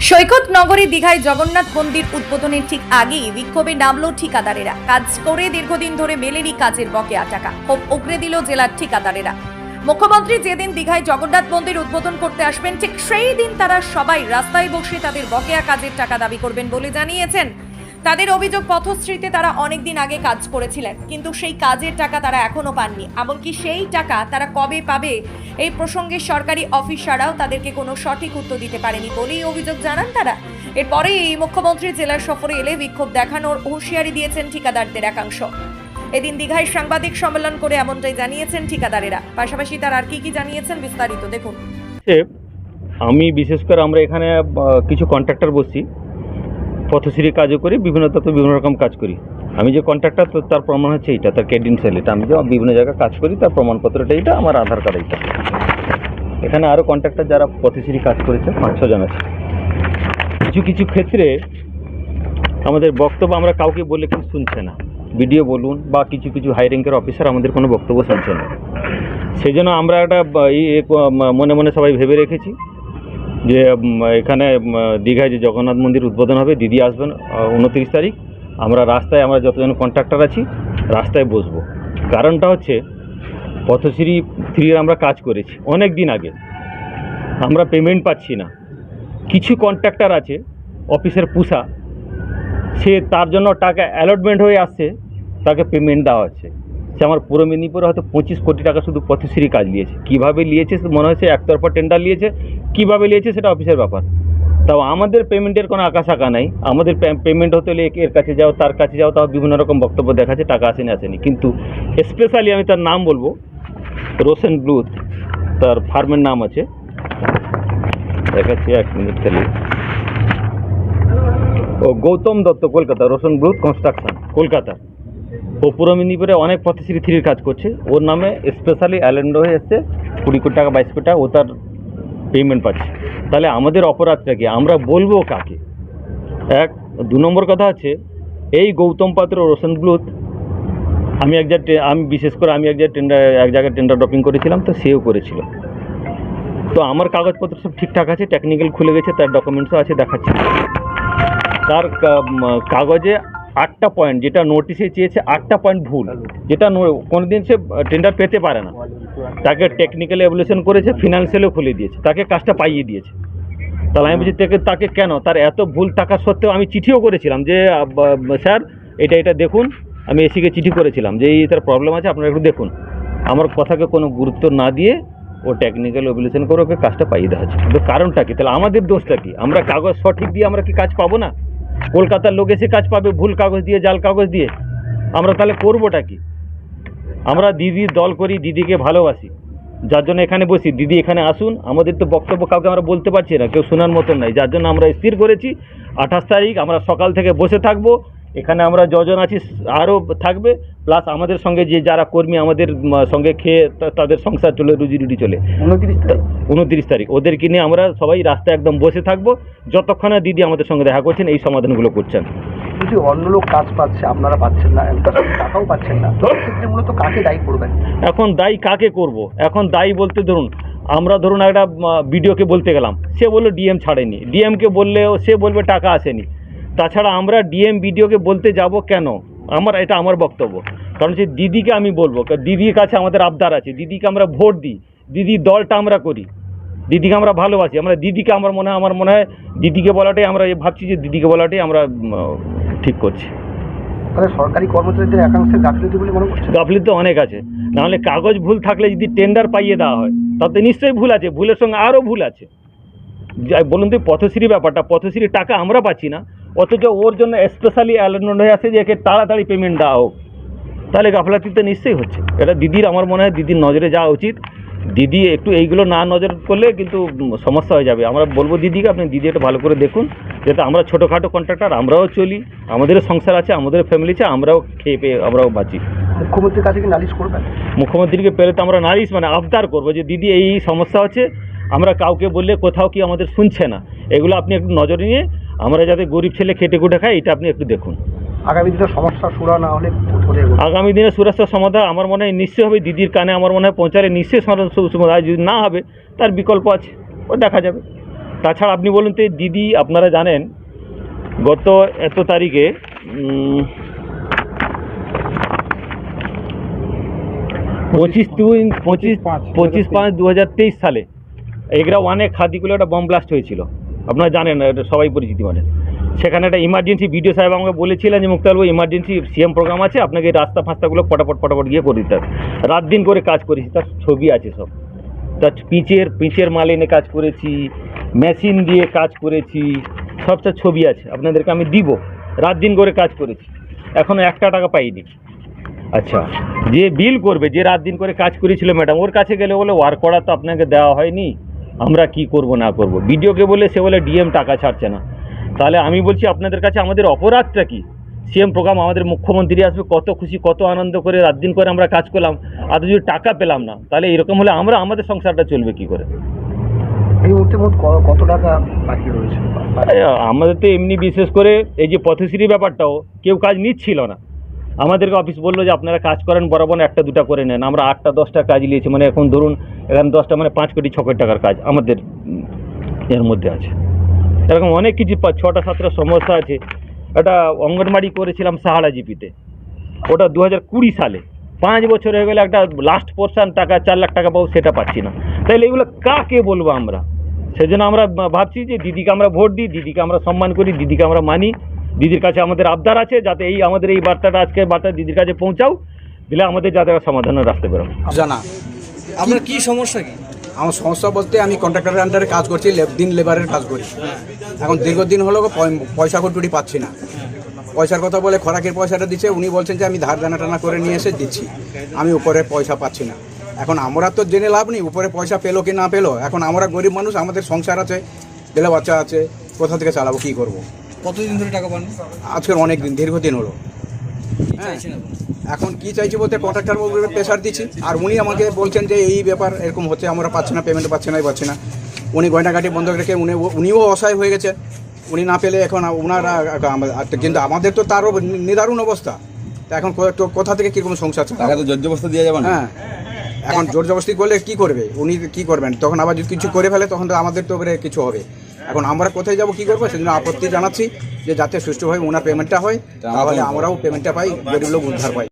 সৈকত নগরী দীঘায় জগন্নাথ মন্দির উদ্বোধনের ঠিক আগেই বিক্ষোভে নামল ঠিকাদারেরা। কাজ করে দীর্ঘদিন ধরে মেলেনি কাজের বকেয়া টাকা। খুব উগড়ে দিল জেলার ঠিকাদারেরা। মুখ্যমন্ত্রী যেদিন দীঘায় জগন্নাথ মন্দির উদ্বোধন করতে আসবেন, ঠিক সেই দিন তারা সবাই রাস্তায় বসে তাদের বকেয়া কাজের টাকা দাবি করবেন বলে জানিয়েছেন তাদের অভিযোগ পথশ্রীতে তারা অনেকদিন আগে কাজ করেছিলেন, কিন্তু সেই কাজের টাকা তারা এখনও পাননি। এমনকি সেই টাকা তারা কবে পাবে, এই প্রসঙ্গে সরকারি অফিসাররাও তাদেরকে কোনো সঠিক উত্তর দিতে পারেনি বলেই অভিযোগ জানান তারা। এরপরেই মুখ্যমন্ত্রী জেলার সফরে এলে বিক্ষোভ দেখানোর হুঁশিয়ারি দিয়েছেন ঠিকাদারদের একাংশ। এদিন দীঘায় সাংবাদিক সম্মেলন করে এমনটাই জানিয়েছেন ঠিকাদারেরা। পাশাপাশি তার আর কি কি জানিয়েছেন বিস্তারিত দেখুন। আমি বিশেষ করে আমরা এখানে কিছু কন্ট্রাক্টর বসছি। পথশ্রী কাজও করি, বিভিন্ন তত্ত্ব বিভিন্ন রকম কাজ করি। আমি যে কন্ট্রাক্টর তার প্রমাণ হচ্ছে এইটা, তার ক্রেডেন্সিয়াল এটা। আমি যে বিভিন্ন জায়গায় কাজ করি, তার প্রমাণপত্রটা এইটা, আমার আধার কার্ড এইটা। এখানে আরও কন্ট্রাক্টর যারা পথশ্রী কাজ করেছে পাঁচ ছজন আছে। কিছু কিছু ক্ষেত্রে আমাদের বক্তব্য আমরা কাউকে বলে কিন্তু শুনছে না। ভিডিও বলুন বা কিছু কিছু হাই র্যাঙ্কের অফিসার আমাদের কোনো বক্তব্য শুনছে না। সেই জন্য আমরা একটা মনে মনে সবাই ভেবে রেখেছি। যে এখানে দীঘায় যে জগন্নাথ মন্দির উদ্বোধন হবে, দিদি আসবেন উনত্রিশ তারিখ। আমরা রাস্তায়, আমরা যতজন কন্ট্রাক্টর আছি, রাস্তায় বসবো। কারণটা হচ্ছে, পথশ্রী থ্রির আমরা কাজ করেছি অনেক দিন আগে। আমরা পেমেন্ট পাচ্ছি না। কিছু কন্ট্রাক্টর আছে অফিসের পুষা, সে তার জন্য টাকা অ্যালটমেন্ট হয়ে আসছে, তাকে পেমেন্ট দেওয়া হচ্ছে। সে আমার পূর্ব মেদিনীপুরে হয়তো পঁচিশ কোটি টাকা শুধু পথশ্রী কাজ নিয়েছে। কীভাবে নিয়েছে মনে হচ্ছে একতরফা টেন্ডার নিয়েছে। কীভাবে নিয়েছে সেটা অফিসের ব্যাপার। তাও আমাদের পেমেন্টের কোনো আঁকা নাই। আমাদের পেমেন্ট হতে হলে এর কাছে যাও, তার কাছে যাও, তাও বিভিন্ন রকম বক্তব্য দেখাচ্ছে, টাকা আসেনি আসেনি। কিন্তু স্পেশালি আমি তার নাম বলব রোশন ব্লুথ তার ফার্মের নাম আছে। দেখাচ্ছি এক মিনিট খালি। ও গৌতম দত্ত, কলকাতা রোশন ব্লুথ কনস্ট্রাকশন কলকাতা। ও পূর্ব মেদিনীপুরে অনেক পথশ্রী থ্রির কাজ করছে। ওর নামে স্পেশালি অ্যালেন্ডো হয়ে এসছে, কুড়ি কোটি টাকা, বাইশ কোটি টাকা, ও তার পেমেন্ট পাচ্ছে। তাহলে আমাদের অপরাধটা কি? আমরা বলব কাকে? এক, দু নম্বর কথা আছে এই গৌতম পাত্র রোশন ব্লুথ আমি এক জায়গায় আমি বিশেষ করে আমি এক টেন্ডার এক জায়গায় টেন্ডার ড্রপিং করেছিলাম, তো সেও করেছিল। তো আমার কাগজপত্র সব ঠিকঠাক আছে টেকনিক্যাল খুলে গেছে, তার ডকুমেন্টসও আছে, দেখাচ্ছে। তার কাগজে আটটা পয়েন্ট যেটা নোটিশে চেয়েছে আটটা পয়েন্ট ভুল। যেটা কোনোদিন সে টেন্ডার পেতে পারে না। তাকে টেকনিক্যাল এভলিউশন করেছে ফিনান্সিয়ালও খুলে দিয়েছে। তাকে কাজটা পাইয়ে দিয়েছে। তাহলে আমি বলছি তাকে কেন? তার এত ভুল থাকা সত্ত্বেও আমি চিঠিও করেছিলাম যে স্যার, এটা এটা দেখুন। আমি এসিকে চিঠি করেছিলাম যে, এই তার প্রবলেম আছে, আপনারা একটু দেখুন। আমার কথাকে কোনো গুরুত্ব না দিয়ে ও টেকনিক্যাল এভলিউশন করে ওকে কাজটা পাইয়ে দেওয়া হচ্ছে কারণটা কি? তাহলে আমাদের দোষটা কি? আমরা কাগজ সঠিক দিয়ে আমরা কি কাজ পাবো না? কলকাতার লোক এসে কাজ পাবে ভুল কাগজ দিয়ে, জাল কাগজ দিয়ে। আমরা তাহলে করবোটা কি? আমরা দিদির দল করি, দিদিকে ভালোবাসি। যার জন্য এখানে বসি। দিদি এখানে আসুন। আমাদের তো বক্তব্য কাউকে আমরা বলতে পারছি না। কেউ শোনার মতন নাই। যার জন্য আমরা স্থির করেছি। আঠাশ তারিখ আমরা সকাল থেকে বসে থাকব। এখানে আমরা যজন আছি আরও থাকবে প্লাস আমাদের সঙ্গে যে যারা কর্মী আমাদের সঙ্গে খেয়ে তাদের সংসার চলে রুজি রুটি চলে। উনত্রিশ তারিখ। উনত্রিশ তারিখ। ওদেরকে নিয়ে আমরা সবাই রাস্তায় একদম বসে থাকব। যতক্ষণ না দিদি আমাদের সঙ্গে দেখা করছেন এই সমাধানগুলো করছেন। যদি অন্য লোক কাজ পাচ্ছে আপনারা পাচ্ছেন না টাকাও পাচ্ছেন না। সেক্ষেত্রে মূলত কাকে দায়ী করবেন? এখন দায়ী কাকে করব? এখন দায়ী বলতে ধরুন আমরা ধরুন একটা বিডিওকে বলতে গেলাম। সে বলল ডিএম ছাড়েনি। ডিএমকে বললেও সে বলবে টাকা আসেনি। তাছাড়া আমরা ডিএম বিডিওকে বলতে যাব কেন? আমার এটা আমার বক্তব্য। কারণ যে দিদিকে আমি বলব দিদির কাছে আমাদের আবদার আছে। দিদিকে আমরা ভোট দিই দিদির দলটা আমরা করি। দিদিকে আমরা ভালোবাসি। আমরা দিদিকে আমার মনে হয় আমার মনে হয় দিদিকে বলাটাই আমরা ভাবছি যে দিদিকে বলাটাই আমরা ঠিক করছি। সরকারি কর্মচারীদের একাংশের গাফিলতি বলে মনে করছেন? গাফলিত তো অনেক আছে। নাহলে কাগজ ভুল থাকলে যদি টেন্ডার পাইয়ে দেওয়া হয় তাতে নিশ্চয়ই ভুল আছে। ভুলের সঙ্গে আরও ভুল আছে। বলুন তো পথশ্রী ব্যাপারটা পথশ্রীর টাকা আমরা পাচ্ছি না। অথচ ওর জন্য স্পেশালি অ্যালার্ট হয়ে আছে যে একে তাড়াতাড়ি পেমেন্ট দেওয়া হোক। তাহলে গাফলাতি তো নিশ্চয়ই হচ্ছে। এটা দিদির আমার মনে হয় দিদির নজরে যাওয়া উচিত। দিদি একটু এইগুলো না নজর করলে কিন্তু সমস্যা হয়ে যাবে। আমরা বলব দিদিকে আপনি দিদি একটু ভালো করে দেখুন যাতে আমরা ছোটোখাটো কন্ট্রাক্টর আমরাও চলি। আমাদেরও সংসার আছে আমাদের ফ্যামিলি আছে আমরাও খেয়ে পেয়ে আমরাও বাঁচি। মুখ্যমন্ত্রীর কাছে কি নালিশ করবেন? মুখ্যমন্ত্রীকে পেলে তো আমরা নালিশ মানে আবদার করব যে দিদি এই সমস্যা হচ্ছে। আমরা কাউকে বললে কোথাও কি আমাদের শুনছে না। এগুলো আপনি একটু নজরে নিয়ে আমরা যাতে গরিব ছেলে খেটে খুটে খাই এটা আপনি একটু দেখুন। আগামী দিনে সমস্যা সুরা না হলে আগামী দিনে সুরাস্তার সমাধান আমার মনে হয় নিশ্চয় হবে দিদির কানে আমার মনে হয় পৌঁছালে নিশ্চয়ই সমাধান যদি না হবে তার বিকল্প আছে ও দেখা যাবে। তাছাড়া আপনি বলুন তো দিদি আপনারা জানেন গত এত তারিখে পঁচিশ দুই পঁচিশ পঁচিশ পাঁচ দু হাজার তেইশ। সালে এগরা ওয়ানে খাদিগুলো একটা বম ব্লাস্ট হয়েছিল। আপনারা জানেন, এটা সবাই পরিচিতি মানে। সেখানে একটা ইমার্জেন্সি ভিডিও সাহেব আমাকে বলেছিলেন যে মুক্তালবাবু ইমার্জেন্সি সিএম প্রোগ্রাম আছে, আপনাকে রাস্তা ফাস্তাগুলো ফটাফট ফটাফট গিয়ে করে দিতে রাত দিন করে কাজ করেছি, তার ছবি আছে সব। তার পিচের পিচের মাল এনে কাজ করেছি মেশিন দিয়ে কাজ করেছি সবটা ছবি আছে, আপনাদেরকে আমি দিব। রাত দিন করে কাজ করেছি। এখনও একটা টাকা পাইনি। আচ্ছা যে বিল করবে, যে রাত দিন করে কাজ করেছিল ম্যাডাম ওর কাছে গেলে বলে ওয়ার্ক করা তো আপনাকে দেওয়া হয়নি। আমরা কি করব না করব। বিডিওকে বলে সে বলে ডিএম টাকা ছাড়ছে না। তাহলে আমি বলছি আপনাদের কাছে আমাদের অপরাধটা কি? সিএম প্রোগ্রাম আমাদের মুখ্যমন্ত্রী আসবে কত খুশি কত আনন্দ করে রাত দিন করে আমরা কাজ করলাম আর যদি টাকা পেলাম না তাহলে এরকম হলে আমরা আমাদের সংসারটা চলবে কি করে? এই মুহূর্তে মোট কত টাকা বাকি রয়েছে? আমাদের তো এমনি বিশেষ করে এই যে পথশ্রী ব্যাপারটাও কেউ কাজ নিচ্ছিল না। আমাদেরকে অফিস বলল যে আপনারা কাজ করেন বরাবর একটা দুটা করে নেন। আমরা আটটা দশটা কাজ নিয়েছি। মানে এখন ধরুন এখানে দশটা মানে পাঁচ কোটি, ছ কোটি টাকার কাজ আমাদের এর মধ্যে আছে। এরকম অনেক কিছু ছটা, সাতটা সমস্যা আছে। একটা অঙ্গনবাড়ি করেছিলাম সাহারা জিপিতে। ওটা দু কুড়ি সালে। পাঁচ বছর হয়ে গেলে একটা লাস্ট পোর্শন টাকা, চার লাখ টাকা পাবো সেটা পাচ্ছি না। তাইলে এগুলো কাকে বলব আমরা? সেজন্য আমরা ভাবছি যে দিদিকে আমরা ভোট দিই, দিদিকে আমরা সম্মান করি, দিদিকে আমরা মানি। দিদির কাছে আমাদের আবদার আছে, যাতে এই আমাদের এই বার্তাটা আজকে বার্তা দিদির কাছে পৌঁছাও। দিলে আমাদের যাতে সমাধানের রাস্তা বেরোয়। জানা। আপনার কি সমস্যা কি? আমার সমস্যা বলতে আমি কন্ট্রাক্টরের আন্ডারে কাজ করছি দিন লেবারের কাজ করি। এখন দীর্ঘদিন হলো পয়- পয়সা কটুরি পাচ্ছি না। পয়সার কথা বলে খরাকের পয়সাটা দিচ্ছে উনি বলছেন যে আমি ধার দানা টানা করে নিয়ে এসে দিচ্ছি। আমি উপরে পয়সা পাচ্ছি না। এখন আমরা তো জেনে লাভ নেই উপরে পয়সা পেল কি না পেল। এখন আমরা গরিব মানুষ আমাদের সংসার আছে ছেলে বাচ্চা আছে কোথা থেকে চালাবো কী করব? কতদিন ধরে টাকা পান আজকের অনেক দিন দীর্ঘদিন হলো। এখন এখন কি চাইছি বলতে কন্ট্রাক্টর বাবুকে প্রেশার দিচ্ছি। আর উনি আমাকে বলছেন যে এই ব্যাপার এরকম হচ্ছে আমরা পাচ্ছি না পেমেন্ট পাচ্ছি না এই পাচ্ছি না। উনি গয়নাঘাটি বন্ধ রেখে উনি উনিও অসহায় হয়ে গেছে। উনি না পেলে এখন ওনারা কিন্তু আমাদের তো তারও নিদারুণ অবস্থা। তা এখন কোথা থেকে কীরকম সংসার? টাকা তো জর্জবস্তা দিয়ে যাবে না। হ্যাঁ। এখন জোর জবরদস্তি করলে কি করবে? উনি কি করবেন? তখন আবার যদি কিছু করে ফেলে তখন তো আমাদের তো কিছু হবে। এখন আমরা কোথায় যাব কি করব? সেজন্য আপত্তি জানাচ্ছি। যে যাতে সুষ্ঠুভাবে ওনার পেমেন্টটা হয় তাহলে আমরাও পেমেন্টটা পাই গরিব লোক উদ্ধার পাই।